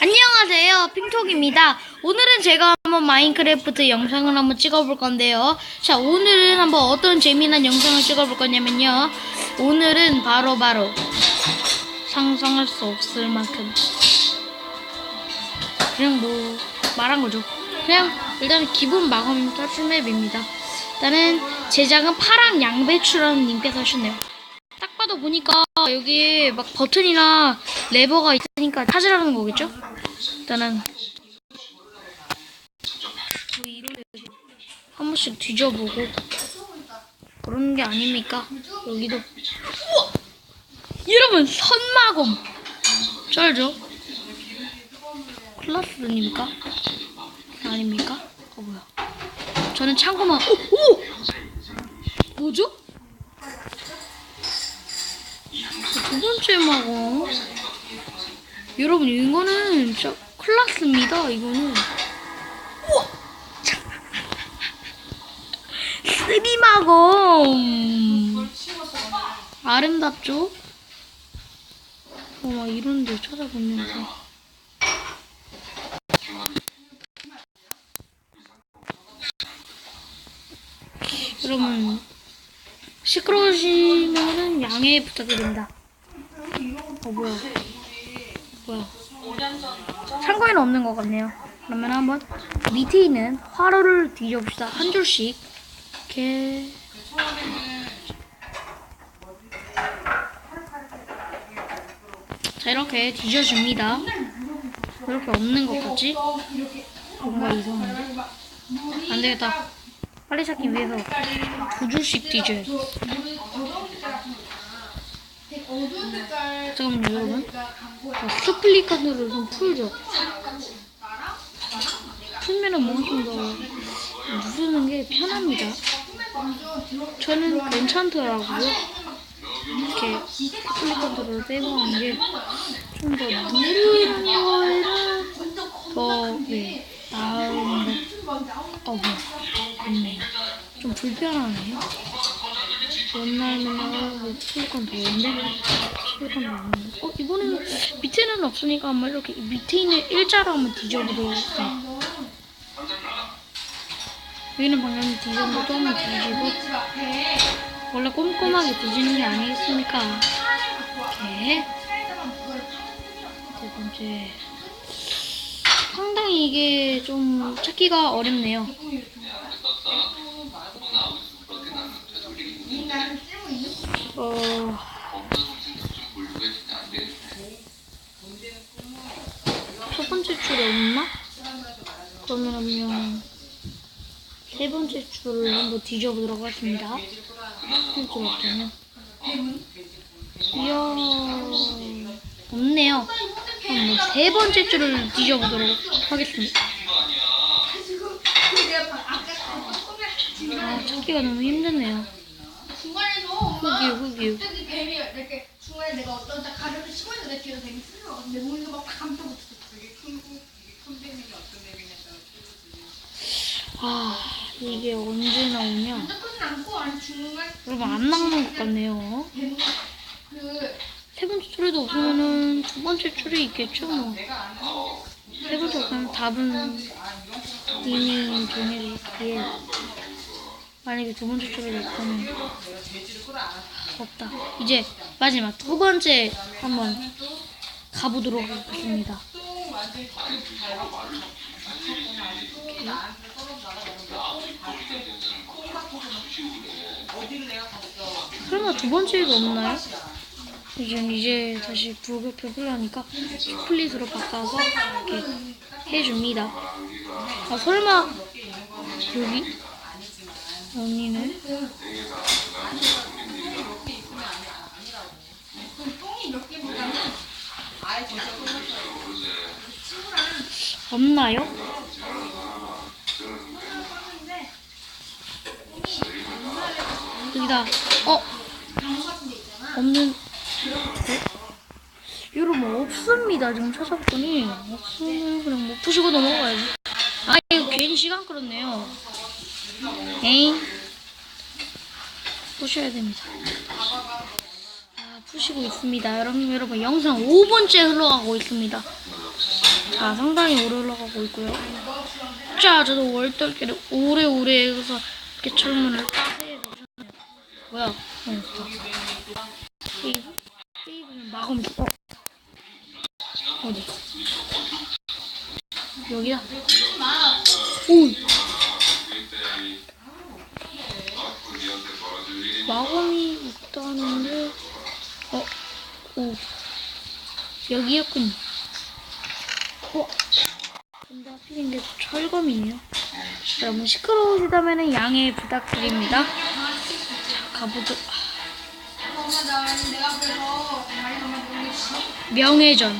안녕하세요. 핑톡입니다. 오늘은 제가 한번 마인크래프트 영상을 한번 찍어볼 건데요. 자 오늘은 한번 어떤 재미난 영상을 찍어볼 거냐면요. 오늘은 바로바로 상상할 수 없을 만큼. 그냥 뭐 말한 거죠. 그냥 일단 기본 마검 탈출 맵입니다. 일단은 제작은 파랑 양배추라는 님께서 하셨네요. 딱 봐도 보니까 여기 막 버튼이나 레버가 있으니까 찾으라는 거겠죠? 일단은 한 번씩 뒤져보고 그러는 게 아닙니까? 여기도 우와! 여러분 선마검 쩔죠? 클라스입니까? 아닙니까? 어 뭐야? 저는 참고만 오! 오! 뭐죠? 두 번째 마검 여러분 이거는 진짜 클라스입니다 이거는. 우와! 스비마검! 아름답죠? 어막 이런 데 찾아보면서. 여러분 시끄러우시면은 양해 부탁드립니다 어 뭐야. 뭐야. 창고에는 없는 것 같네요. 그러면 한번 밑에 있는 화로를 뒤져봅시다. 한 줄씩. 이렇게. 자 이렇게 뒤져줍니다. 이렇게 없는 것 같지? 뭔가 이상한데? 안되겠다. 빨리 찾기 위해서 두 줄씩 뒤져야 잠깐만요 여러분 자, 스플리카드를 좀 풀죠. 풀면은 뭔가 좀더 누르는 게 편합니다. 저는 괜찮더라고요. 이렇게 스플리카드를 빼고 하는 게 좀 더 누르는 거에는 더 네, 나은 것 어, 뭐야 없네요. 좀 불편하네요. 옛날에는 스플리컨 더운데 스플리컨 더운데 어 이번에는 밑에는 없으니까 한번 이렇게 밑에 있는 일자로 한번 뒤져보도록 할게요. 여기는 방금 것도 한번 뒤지고 원래 꼼꼼하게 뒤지는 게 아니겠습니까? 이렇게 두 번째. 상당히 이게 좀 찾기가 어렵네요. 어... 첫 번째 줄에 없나? 그러면 세 번째 줄을 한번 뒤져보도록 하겠습니다. 첫 번째 없다면 이야 없네요. 그럼 뭐세 번째 줄을 뒤져보도록 하겠습니다. 아 찾기가 너무 힘드네요. 갑자기 뱀이 이렇게 중간에 내가 어떤 딱 가려서 치고 있는데 뒤에서 쓰는 거 같은데 몸이 막 감싸고 아 이게 언제 나오냐? 여러분 안 나오는 것 같네요. 세 번째 줄에도 없으면은 두 번째 줄이 있겠죠 뭐. 세 번째 없으면 답은 이미 정해졌기에 만약에 두 번째 줄에 있으면 없다. 이제 마지막 두 번째 한번 가보도록 하겠습니다. 설마 두 번째가 없나요? 지금 이제 다시 불급표 하니까 스플릿으로 바꿔서 이렇게 해줍니다. 아 설마 여기 아니네. 없나요? 여기다. 어? 없는. 어? 여러분 없습니다. 지금 찾아봤더니. 없으면 그냥 못 푸시고 넘어가야지. 아 이거 괜히 시간 끌었네요. 에잉? 푸셔야 됩니다. 아 푸시고 있습니다. 여러분, 여러분 영상 5번째 흘러가고 있습니다. 자, 상당히 오래 흘러가고 있고요. 자, 저도 월떨기를 오래오래 해서 이렇게 철문을 주셨네요. 뭐야? 어, 좋다. 세이브, 세이브는 마검. 어. 어디? 여기야. 오. 마검이 있다는데, 어, 오, 여기였군요. 어? 근데 하필인 게 철검이네요. 여러분 시끄러우시다면 양해 부탁드립니다. 자, 가보도 명예전.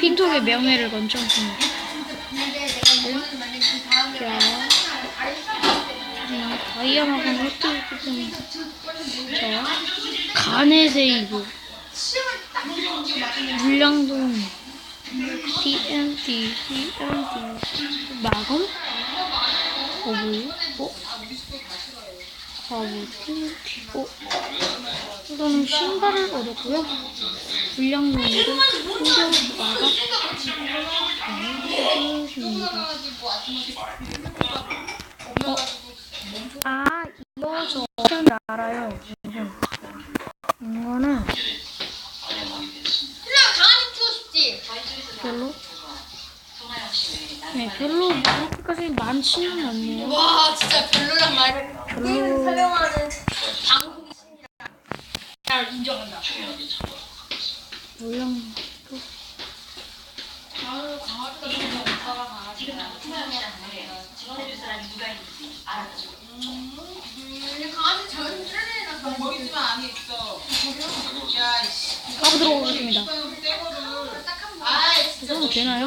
핀톡의 명예를 건져줍니다. 야. 다이아마간 헛들고 좀. 자, 간의 세이브. 물량동. TNT TNT 마검 거부 어? 거부 TNT 어? 일단은 신발을 얻었고요 물량동으로 충전 마감 해주십니다 어? 아 이거 저 어떤 알아요 이거는 그냥 강아지 키우고 싶지. 별로? 네, 별로 그렇게까지 많지는 않네요. 와 진짜 별로란 말. 별로 설명하는 방송이 잘 인정한다. 물량 나는 강아지가 너무 오빠가 강아지가. 음, 근데 강아지 잘 쓰레기나 먹이지만 안에 있어. 야, 이씨. 가보도록 하겠습니다. 이거는 떼거를. 딱 한 번. 아, 이 진짜. 정도 되나요?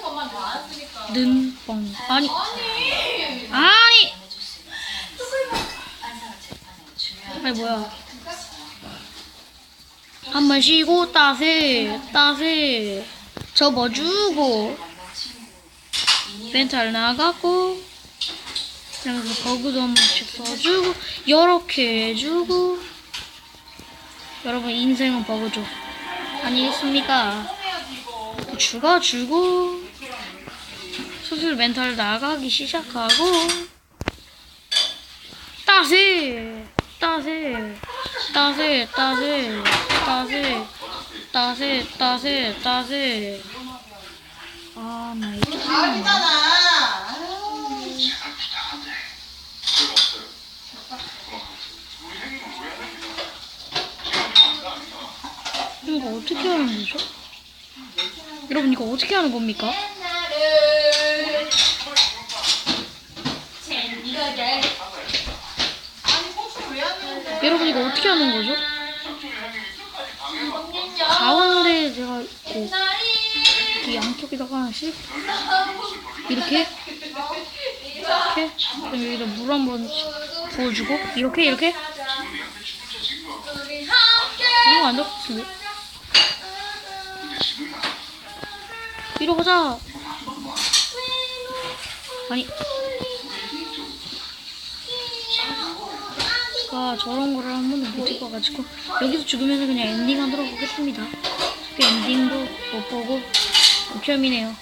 는뻥. 아니, 아니. 아니! 뭐야. 한 번 쉬고, 따스, 따스. 접어주고, 멘탈 나가고, 그러면서 버그도 한 번씩 써주고, 요렇게 해주고. 여러분, 인생은 버그죠. 아니겠습니까? 죽어주고, 수술 멘탈 나가기 시작하고, 따세, 따세, 따세, 따세, 따세, 따세, 따세, 따세. 아. 가을이잖아. 아유. 이거 어떻게 하는 거죠? 여러분, 이거 어떻게 하는 겁니까? 나를 챙겨줄 아니, 꽃을 왜 하는데? 여러분, 이거 어떻게 하는 거죠? 가운데 제가 이렇게, 나리 이렇게 양쪽에다가 하나씩 이렇게? 이렇게? 그럼 여기다 물 한 번 부어주고 이렇게? 이렇게? 우리 함께 이런 거안 잡혔는데? 이러 보자. 아니 제가 저런 거를 한 번도 못 해봐가지고 여기서 죽으면서 그냥 엔딩 하도록 하겠습니다 그 엔딩도 못 보고 극혐이네요.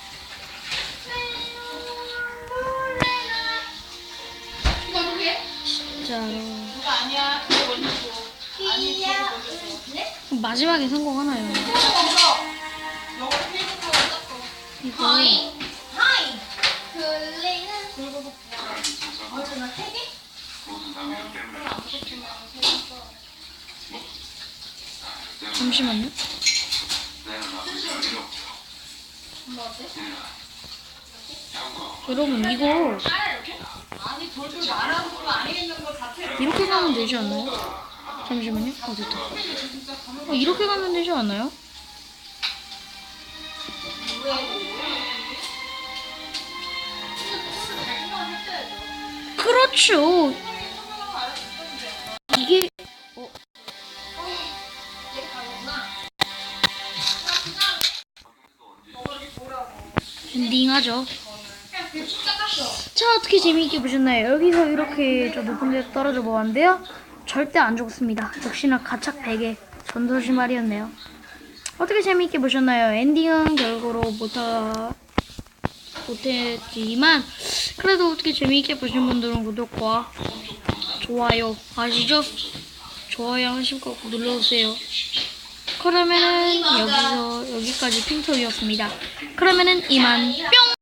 네? 마지막에 성공하나요? 이거 하이 하이 글리는 어제 나세 개? 잠시만요? 여러분 이거. 이렇게 가면 되지 않나요? 잠시만요. 어, 됐다. 어, 이렇게 가면 되지 않아요? 그렇죠. 엔딩하죠. 자 어떻게 재미있게 보셨나요? 여기서 이렇게 저 높은 데 떨어져 보았는데요. 절대 안 죽었습니다. 역시나 가착 베개 전도시 말이었네요. 어떻게 재미있게 보셨나요? 엔딩은 결과로 못하 못했지만 그래도 어떻게 재미있게 보신 분들은 구독과 좋아요 아시죠? 좋아요 하실 거 눌러주세요. 그러면은 여기서 여기까지 핑토이었습니다. 그러면은 이만 뿅!